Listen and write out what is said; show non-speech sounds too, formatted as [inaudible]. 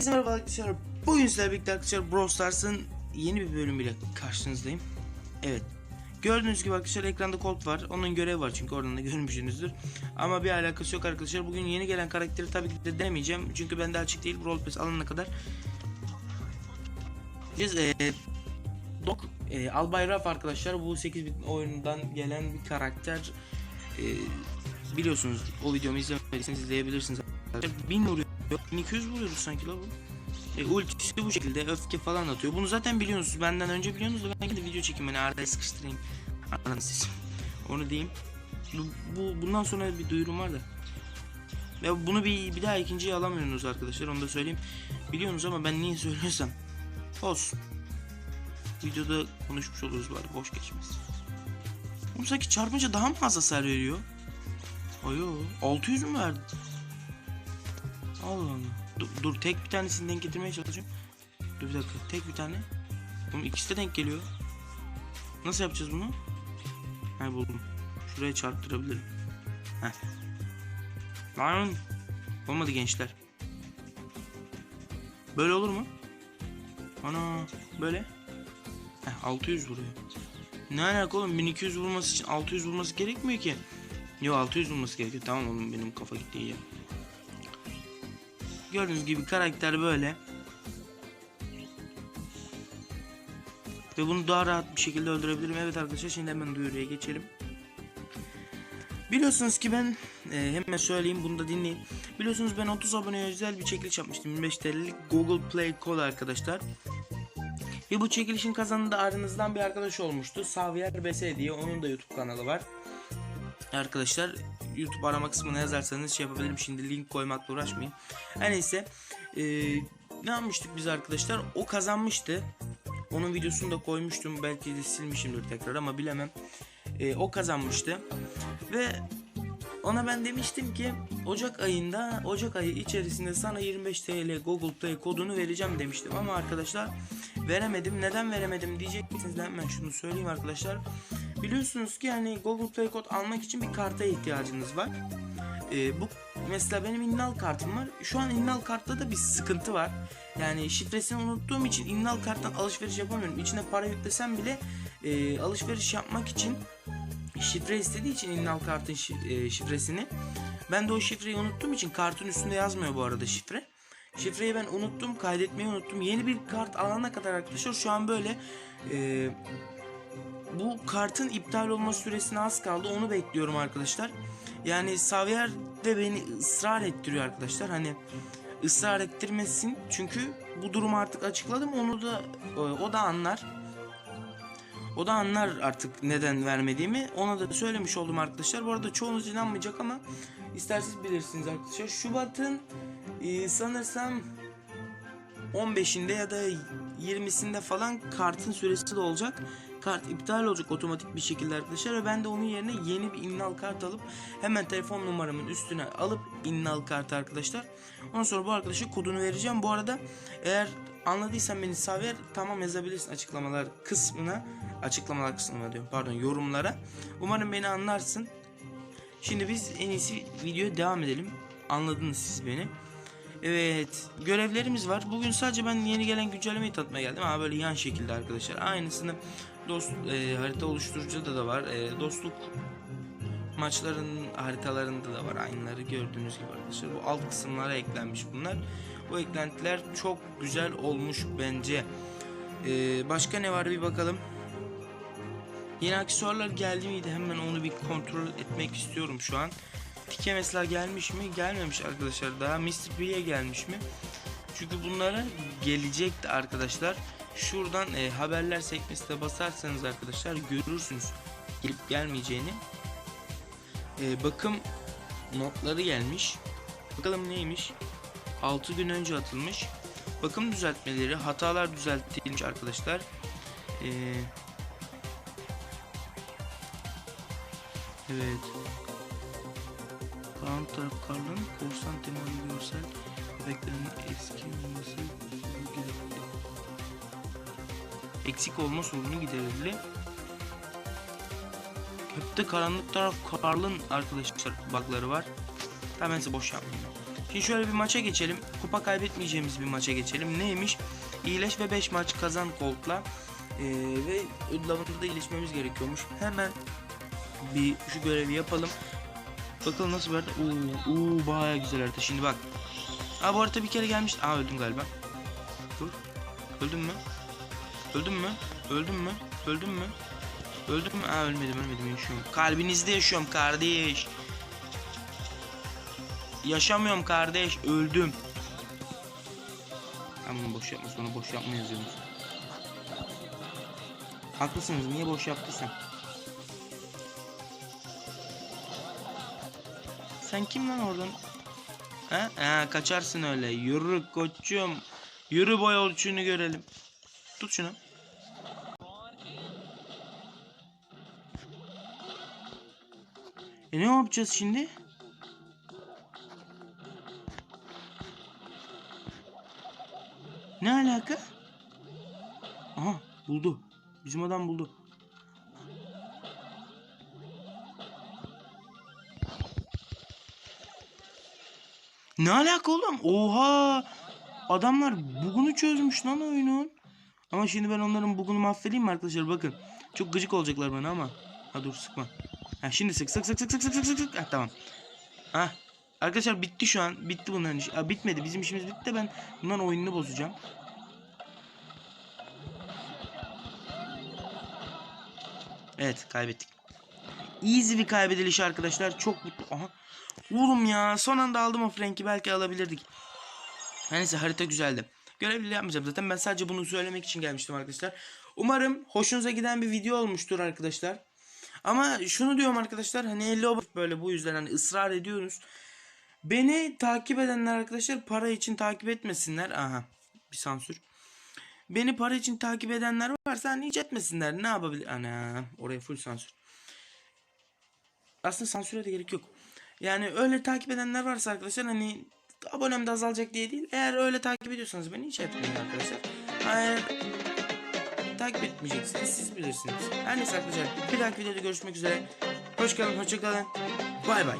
Herkese merhaba arkadaşlar. Bugün sizlerle birlikte arkadaşlar Brawl Stars'ın yeni bir bölümüyle karşınızdayım. Evet. Gördüğünüz gibi arkadaşlar ekranda Colt var. Onun görevi var çünkü oradan da [laughs] görmüşsünüzdür. Ama bir alakası yok arkadaşlar. Bugün yeni gelen karakteri tabii ki de denemeyeceğim. Çünkü bende açık değil. Brawl Pass alana kadar. Biz e, Dok e, Albay Raf arkadaşlar bu 8 bit oyundan gelen bir karakter. E, biliyorsunuz o videomu izlemediyseniz izleyebilirsiniz. arkadaşlar. 1000 vuruyor. 1200 vuruyoruz sanki la bu. E, ultisi bu şekilde öfke falan atıyor. Bunu zaten biliyorsunuz. Benden önce biliyorsunuz da ben de video çekeyim hani araya sıkıştırayım. Anladınız siz. [laughs] Onu diyeyim. Bu, bu bundan sonra bir duyurum var da. Ya bunu bir bir daha ikinciye alamıyorsunuz arkadaşlar. Onu da söyleyeyim. Biliyorsunuz ama ben niye söylüyorsam olsun. Videoda konuşmuş oluruz bari boş geçmez. Oğlum sanki çarpınca daha mı fazla hasar veriyor? Ayo 600 mü verdi? Allah Allah. Dur, dur tek bir tanesini denk getirmeye çalışacağım. Dur bir dakika tek bir tane. Oğlum ikisi de denk geliyor. Nasıl yapacağız bunu? Ha buldum. Şuraya çarptırabilirim. Heh. Lan. Olmadı gençler. Böyle olur mu? Ana böyle. Heh, 600 vuruyor. Ne alaka oğlum 1200 vurması için 600 vurması gerekmiyor ki. Yo 600 vurması gerekiyor. Tamam oğlum benim kafa gitti iyice. Gördüğünüz gibi karakter böyle. Ve bunu daha rahat bir şekilde öldürebilirim. Evet arkadaşlar şimdi hemen duyuruya geçelim. Biliyorsunuz ki ben e, hemen söyleyeyim bunu da dinleyin. Biliyorsunuz ben 30 aboneye özel bir çekiliş yapmıştım. 25 TL'lik Google Play kod arkadaşlar. Ve bu çekilişin kazanında aranızdan bir arkadaş olmuştu. Xavier BS diye onun da YouTube kanalı var. Arkadaşlar YouTube arama kısmına yazarsanız şey yapabilirim. Şimdi link koymakla uğraşmayayım. Her neyse. Ee, ne yapmıştık biz arkadaşlar? O kazanmıştı. Onun videosunu da koymuştum. Belki de silmişimdir tekrar ama bilemem. Ee, o kazanmıştı. Ve ona ben demiştim ki Ocak ayında Ocak ayı içerisinde sana 25 TL Google Play kodunu vereceğim demiştim ama arkadaşlar veremedim. Neden veremedim diyeceksiniz. Hemen şunu söyleyeyim arkadaşlar. Biliyorsunuz ki yani Google Play kod almak için bir karta ihtiyacınız var. Ee, bu mesela benim innal kartım var. Şu an innal kartta da bir sıkıntı var. Yani şifresini unuttuğum için innal karttan alışveriş yapamıyorum. İçine para yüklesem bile e, alışveriş yapmak için şifre istediği için innal kartın e, şifresini. Ben de o şifreyi unuttuğum için kartın üstünde yazmıyor bu arada şifre. Şifreyi ben unuttum, kaydetmeyi unuttum. Yeni bir kart alana kadar arkadaşlar şu an böyle e, bu kartın iptal olma süresine az kaldı. Onu bekliyorum arkadaşlar. Yani Xavier de beni ısrar ettiriyor arkadaşlar. Hani ısrar ettirmesin. Çünkü bu durumu artık açıkladım. Onu da o, o da anlar. O da anlar artık neden vermediğimi. Ona da söylemiş oldum arkadaşlar. Bu arada çoğunuz inanmayacak ama isterseniz bilirsiniz arkadaşlar. Şubat'ın e, sanırsam 15'inde ya da 20'sinde falan kartın süresi de olacak. Kart iptal olacak otomatik bir şekilde arkadaşlar ve ben de onun yerine yeni bir innal kart alıp hemen telefon numaramın üstüne alıp innal kartı arkadaşlar. Ondan sonra bu arkadaşa kodunu vereceğim. Bu arada eğer anladıysan beni Saver tamam yazabilirsin açıklamalar kısmına. Açıklamalar kısmına diyorum pardon yorumlara. Umarım beni anlarsın. Şimdi biz en iyisi videoya devam edelim. Anladınız siz beni. Evet görevlerimiz var. Bugün sadece ben yeni gelen güncellemeyi tatmaya geldim ama böyle yan şekilde arkadaşlar. Aynısını dost e, harita oluşturucuda da var. E, dostluk maçların haritalarında da var. Aynıları gördüğünüz gibi arkadaşlar. Bu alt kısımlara eklenmiş bunlar. Bu eklentiler çok güzel olmuş bence. E, başka ne var bir bakalım. Yeni aksesuarlar geldi miydi? Hemen onu bir kontrol etmek istiyorum şu an. Tike mesela gelmiş mi? Gelmemiş arkadaşlar daha. Mr. P'ye gelmiş mi? Çünkü bunlara gelecekti arkadaşlar. Şuradan e, haberler sekmesine basarsanız arkadaşlar görürsünüz gelip gelmeyeceğini. E, bakım notları gelmiş. Bakalım neymiş? 6 gün önce atılmış. Bakım düzeltmeleri, hatalar düzeltilmiş arkadaşlar. E, evet. Kaan taraftarların korsan temalı görsel efektlerinin eski olması giderildi. Eksik olma sorunu giderildi. Hep de karanlık taraf Karl'ın arkadaşlar bug'ları var. Tamam size boş yapmayayım. Şimdi şöyle bir maça geçelim. Kupa kaybetmeyeceğimiz bir maça geçelim. Neymiş? İyileş ve 5 maç kazan Colt'la. Ee, ve ödül da iyileşmemiz gerekiyormuş. Hemen bir şu görevi yapalım. Bakalım nasıl bir harita. Oo, oo baya güzel harita. Şimdi bak. Aa bu harita bir kere gelmiş. Aa öldüm galiba. Dur. Öldüm mü? Öldüm mü? Öldüm mü? Öldüm mü? Öldüm mü? Aa ölmedim ölmedim yaşıyorum. Kalbinizde yaşıyorum kardeş. Yaşamıyorum kardeş. Öldüm. Ama boş yapma sonra boş yapma yazıyorsunuz. Haklısınız. Niye boş yaptıysam? Sen kim lan oradan? Ha? ha kaçarsın öyle. Yürü koçum. Yürü boy ölçünü görelim. Tut şunu. E ne yapacağız şimdi? Ne alaka? Aha buldu. Bizim adam buldu. Ne alaka oğlum? Oha! Adamlar bugunu çözmüş lan oyunun. Ama şimdi ben onların bugunu mahvedeyim mi arkadaşlar? Bakın. Çok gıcık olacaklar bana ama. Ha dur sıkma. Ha şimdi sık sık sık sık sık sık sık sık. Ha tamam. Ha. Arkadaşlar bitti şu an. Bitti bunların işi. Ha, bitmedi. Bizim işimiz bitti de ben bunların oyununu bozacağım. Evet kaybettik. Easy bir kaybediliş arkadaşlar. Çok mutlu. Aha. Oğlum ya son anda aldım o Frank'i belki alabilirdik. Her Neyse harita güzeldi. Görevli yapmayacağım zaten ben sadece bunu söylemek için gelmiştim arkadaşlar. Umarım hoşunuza giden bir video olmuştur arkadaşlar. Ama şunu diyorum arkadaşlar hani 50 abone böyle bu yüzden hani ısrar ediyoruz. Beni takip edenler arkadaşlar para için takip etmesinler. Aha bir sansür. Beni para için takip edenler varsa hani hiç etmesinler. Ne yapabilir? Ana oraya full sansür. Aslında sansüre de gerek yok. Yani öyle takip edenler varsa arkadaşlar hani abonem de azalacak diye değil. Eğer öyle takip ediyorsanız beni hiç etmeyin arkadaşlar. Eğer takip etmeyeceksiniz siz bilirsiniz. Her neyse arkadaşlar bir dahaki videoda görüşmek üzere. Hoş kalın, hoşça kalın. Bay bay.